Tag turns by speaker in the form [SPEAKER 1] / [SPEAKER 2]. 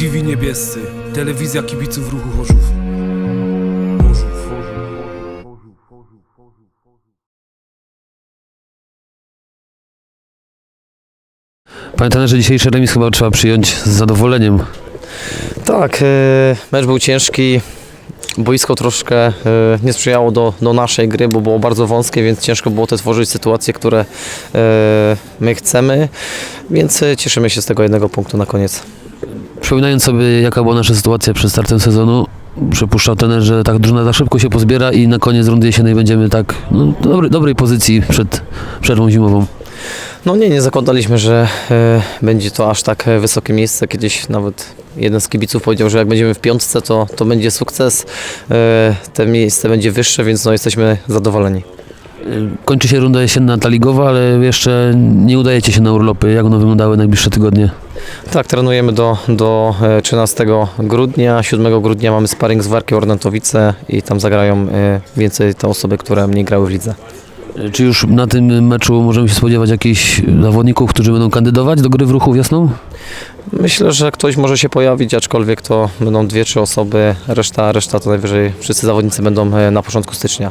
[SPEAKER 1] TV Niebiescy, telewizja kibiców ruchu Chorzów.
[SPEAKER 2] Panie trenerze, dzisiejszy remis chyba trzeba przyjąć z zadowoleniem.
[SPEAKER 3] Tak, e, mecz był ciężki. Boisko troszkę e, nie sprzyjało do, do naszej gry, bo było bardzo wąskie, więc ciężko było te tworzyć sytuacje, które e, my chcemy. Więc cieszymy się z tego jednego punktu na koniec.
[SPEAKER 2] Przypominając sobie, jaka była nasza sytuacja przed startem sezonu, przypuszczał trener, że tak drużyna za szybko się pozbiera i na koniec rundy jesiennej będziemy tak no, dobry, dobrej pozycji przed przerwą zimową.
[SPEAKER 3] No nie, nie zakładaliśmy, że e, będzie to aż tak e, wysokie miejsce. Kiedyś nawet jeden z kibiców powiedział, że jak będziemy w piątce, to, to będzie sukces. E, te miejsce będzie wyższe, więc no, jesteśmy zadowoleni.
[SPEAKER 2] Kończy się runda jesienna ta ligowa, ale jeszcze nie udajecie się na urlopy. Jak one wyglądały najbliższe tygodnie?
[SPEAKER 3] Tak, trenujemy do, do e, 13 grudnia. 7 grudnia mamy sparring z Warkiem Ornatowice i tam zagrają e, więcej te osoby, które mniej grały w lidze.
[SPEAKER 2] Czy już na tym meczu możemy się spodziewać jakichś zawodników, którzy będą kandydować do gry w ruchu wiosną?
[SPEAKER 3] Myślę, że ktoś może się pojawić, aczkolwiek to będą dwie, trzy osoby, reszta, reszta to najwyżej wszyscy zawodnicy będą e, na początku stycznia.